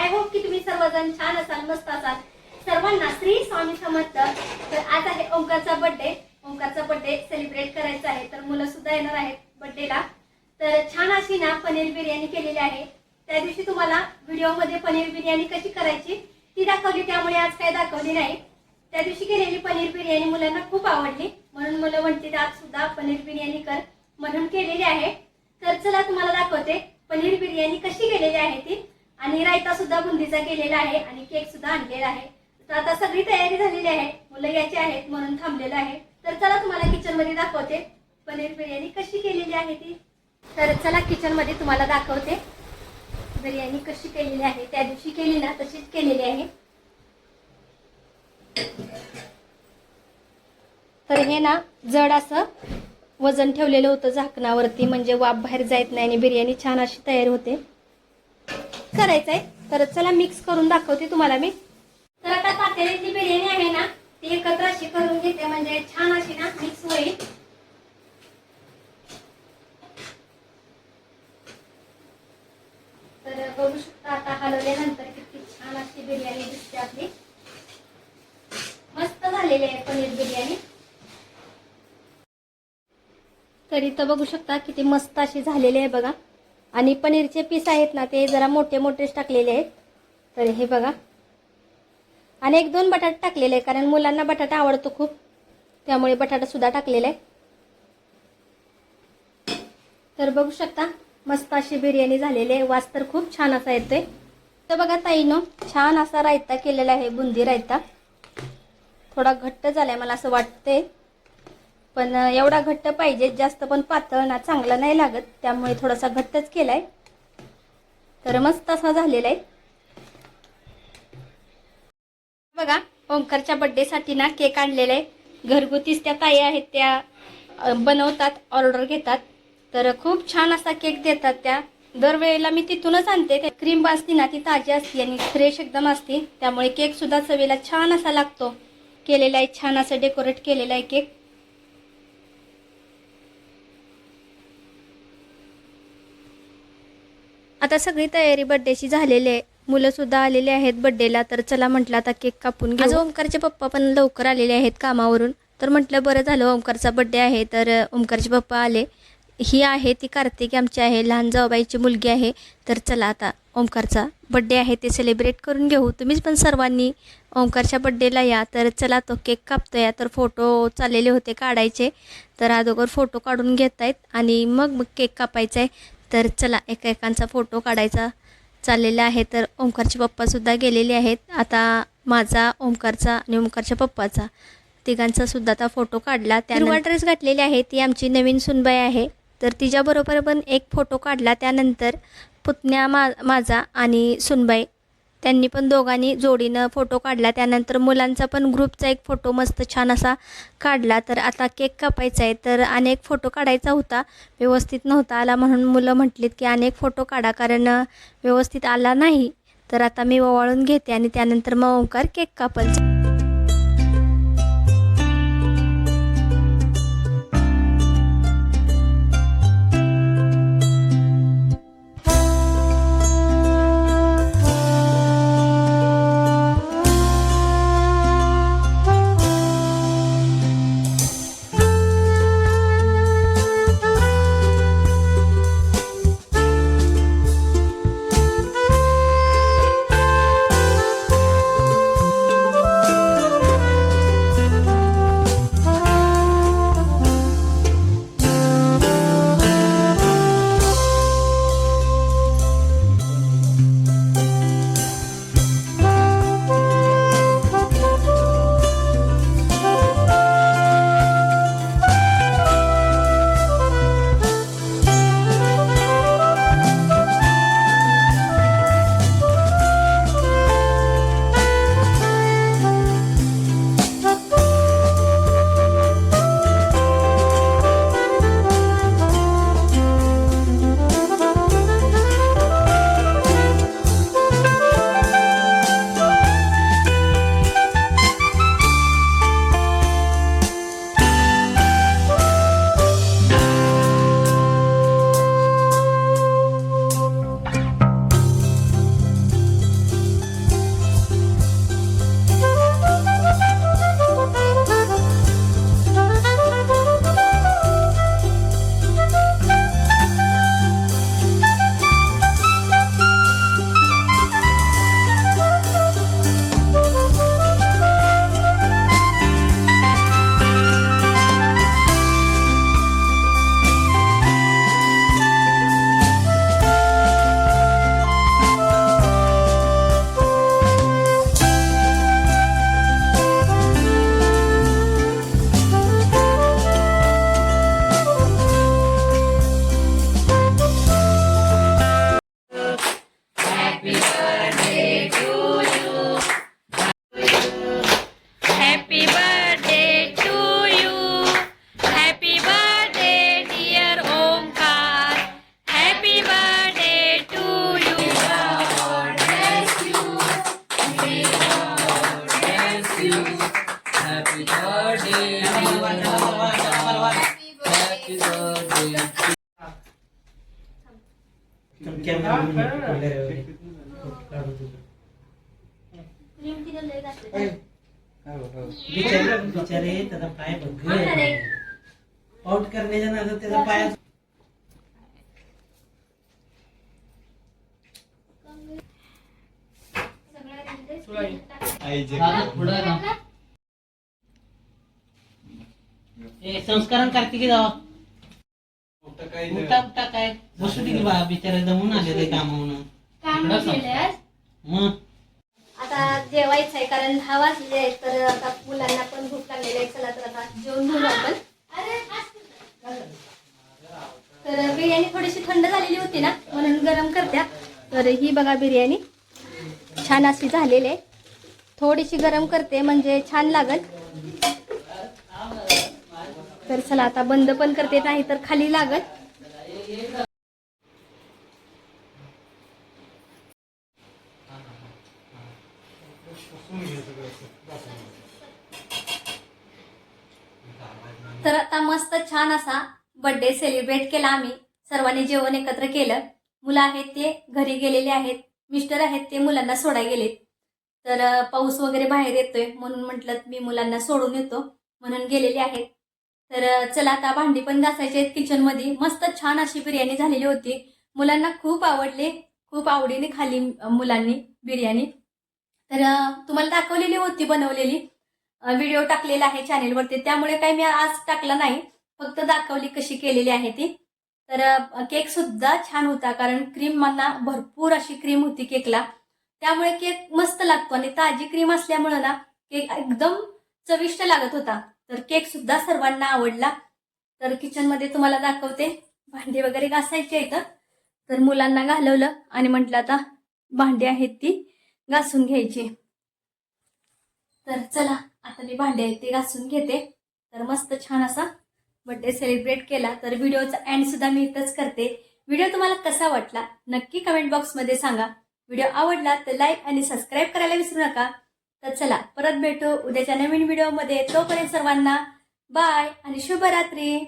I hope की तुम्ही सर्वजण छान असाल मस्त असाल. सर्वांना श्री स्वामी समर्थ. तर आज आहे ओंकारचा बर्थडे ओंकारचा बर्थडे सेलिब्रेट करायचा आहे. तर मुलं सुद्धा येणार आहेत बर्थडेला तर छान अशी ना पनीर बिर्याणी केलेली आहे. त्या दिवशी तुम्हाला व्हिडिओमध्ये पनीर बिर्याणी कशी करायची ती दाखवली. त्यामुळे आज काय दाखवली नाही. त्या दिवशी केलेली पनीर बिर्याणी मुलांना खूप आवडली. म्हणून मुलं म्हणते आज सुद्धा पनीर बिर्याणी कर. म्हणून केलेली आहे. तर चला तुम्हाला दाखवते पनीर बिर्याणी कशी केलेली आहे ती. आणि रायता सुद्धा बुंदीचा केलेला आहे आणि केक सुद्धा आणलेला आहे. तर आता सगळी तयारी झालेली आहे. मुलं याची आहेत म्हणून थांबलेलं आहे. तर चला तुम्हाला किचनमध्ये दाखवते. पनीर बिर्याणी कशी केलेली आहे ती? तर चला किचनमध्ये तुम्हाला दाखवते. बिर्याणी कशी केलेली आहे. त्या दिवशी केली ना तशीच केलेली आहे. तर हे ना जड असं वजन ठेवलेलं होतं झाकणावरती. म्हणजे वाफ बाहेर जायत नाही आणि बिर्याणी छान अशी तयार होते. करायचंय. तर चला मिक्स करून दाखवते तुम्हाला मी. तर आता पातेल्यातली बिर्याणी आहे ना ती एकत्र अशी करून घेते. म्हणजे छान अशी ना मिक्स होईल. तर बघू शकता आता हलवल्यानंतर किती छान अशी बिर्याणी दिसते आपली. मस्त झालेली आहे पनीर बिर्याणी. तर इथं बघू शकता किती मस्त अशी झालेली आहे बघा. आणि पनीरचे पीस आहेत ना ते जरा मोठे मोठेच टाकलेले आहेत. तर हे बघा. आणि एक दोन बटाटा टाकलेले आहे कारण मुलांना बटाटा आवडतो खूप. त्यामुळे बटाटासुद्धा टाकलेला आहे तर बघू शकता मस्त अशी बिर्याणी झालेली आहे. वास तर खूप छान असा येतोय. तर बघा ताईनो छान असा रायता केलेला आहे बुंदी रायता. थोडा घट्ट झालाय मला असं वाटतंय. पण एवढा घट्ट पाहिजे जास्त पण पातळ ना चांगला नाही लागत. त्यामुळे थोडासा घट्टच केलाय. तर मस्त असा झालेला आहे बघा ओंकारच्या बड्डेसाठी ना केक आणलेला आहे. घरगुतीच त्या ताई आहेत त्या बनवतात ऑर्डर घेतात. तर खूप छान असा केक देतात त्या. दरवेळेला मी तिथूनच आणते. क्रीम असते ना ती ताजी असते आणि फ्रेश एकदम असते. त्यामुळे केक सुद्धा चवीला छान असा लागतो. केलेला आहे छान असं डेकोरेट केलेला आहे केक. आता सगळी तयारी बर्थडेची झालेली आहे. मुलं सुद्धा आलेले आहेत बर्थडेला तर चला म्हटलं आता केक कापून घेऊ. आज ओंकारचे पप्पा पण लवकर आलेले आहेत कामावरून. तर म्हटलं बरं झालं ओंकारचा बर्थडे आहे. तर ओंकारचे पप्पा आले. ही आहे ती कार्तिक आमची आहे. लहान जाऊबाईची मुलगी आहे. तर चला आता ओंकारचा बड्डे आहे ते सेलिब्रेट करून घेऊ. तुम्हीच पण सर्वांनी ओंकारच्या बड्डेला या. तर चला तो केक कापतो या तर फोटो चाललेले होते काढायचे. तर अगोदर फोटो काढून घेत आहेत आणि मग मग केक कापायचा आहे तर चला एकेकांचा फोटो काढायचा चाललेला आहे. तर ओंकारचे पप्पासुद्धा गेलेले आहेत. आता माझा ओंकारचा आणि ओंकारच्या पप्पाचा तिघांचा सुद्धा आता फोटो काढला. त्या ड्रेस घातलेली आहे. ती आमची नवीन सुनबाई आहे. तर तिच्याबरोबर पण एक फोटो काढला. त्यानंतर पुतण्या मा माझा आणि सुनबाई त्यांनी पण दोघांनी जोडीनं फोटो काढला. त्यानंतर मुलांचा पण ग्रुपचा एक फोटो मस्त छान असा काढला. तर आता केक कापायचा आहे. तर अनेक फोटो काढायचा होता. व्यवस्थित नव्हता आला म्हणून मुलं म्हटलीत की अनेक फोटो काढा. कारण व्यवस्थित आला नाही. तर आता मी ओवाळून घेते आणि त्यानंतर मग ओंकार केक कापायचा you. करने birthday. Happy birthday. तुम क्या संस्कारण कार्तिकी जावा? उठा उठा काय? बसू दे की बा बिचारे दमून आले ते कामावून मग? आता जेवायचं आहे कारण दहा वाजले आहेत तर आता मुलांना पण भूक लागलेली आहे. चला तर आता जेवण घेऊ आपण. तर बिर्याणी थोडीशी थंड झालेली होती ना म्हणून गरम करत्या. तर ही बघा बिर्याणी. छान अशी झालेली आहे. थोडीशी गरम करते म्हणजे छान लागल. तर चला आता बंद पण करते नाही तर खाली लागल. तर आता मस्त छान असा बर्थडे सेलिब्रेट केला आम्ही. सर्वांनी जेवण एकत्र केलं. मुलं आहेत ते घरी गेलेले आहेत. मिस्टर आहेत ते मुलांना सोडाय गेलेत. तर पाऊस वगैरे बाहेर येतोय म्हणून म्हटलं मी मुलांना सोडून येतो म्हणून गेलेले आहेत तर चला आता भांडी पण घासायची आहेत किचनमध्ये मस्त छान अशी बिर्याणी झालेली होती. मुलांना खूप आवडली. खूप आवडीने खाली मुलांनी बिर्याणी. तर तुम्हाला दाखवलेली होती बनवलेली. व्हिडिओ टाकलेला आहे चॅनेलवरती त्यामुळे काही मी आज टाकला नाही. फक्त दाखवली कशी केलेली आहे ती. तर केक सुद्धा छान होता कारण क्रीम मला भरपूर अशी क्रीम होती केकला. त्यामुळे केक मस्त लागतो आणि ताजी क्रीम असल्यामुळं ना केक एकदम चविष्ट लागत होता. तर केक सुद्धा सर्वांना आवडला. तर किचनमध्ये तुम्हाला दाखवते. भांडी वगैरे घासायची आहेत. तर मुलांना घालवलं आणि म्हटलं आता भांडी आहेत ती घासून घ्यायची. तर चला आता मी भांडे आहेत ती घासून घेते. तर मस्त छान असा बर्थडे सेलिब्रेट केला. तर व्हिडिओचा एंड सुद्धा मी इथंच करते. व्हिडिओ तुम्हाला कसा वाटला? नक्की कमेंट बॉक्समध्ये सांगा. व्हिडिओ आवडला तर लाईक आणि सबस्क्राईब करायला विसरू नका. तर चला परत भेटू उद्याच्या नवीन व्हिडिओमध्ये. तोपर्यंत सर्वांना बाय आणि शुभरात्री.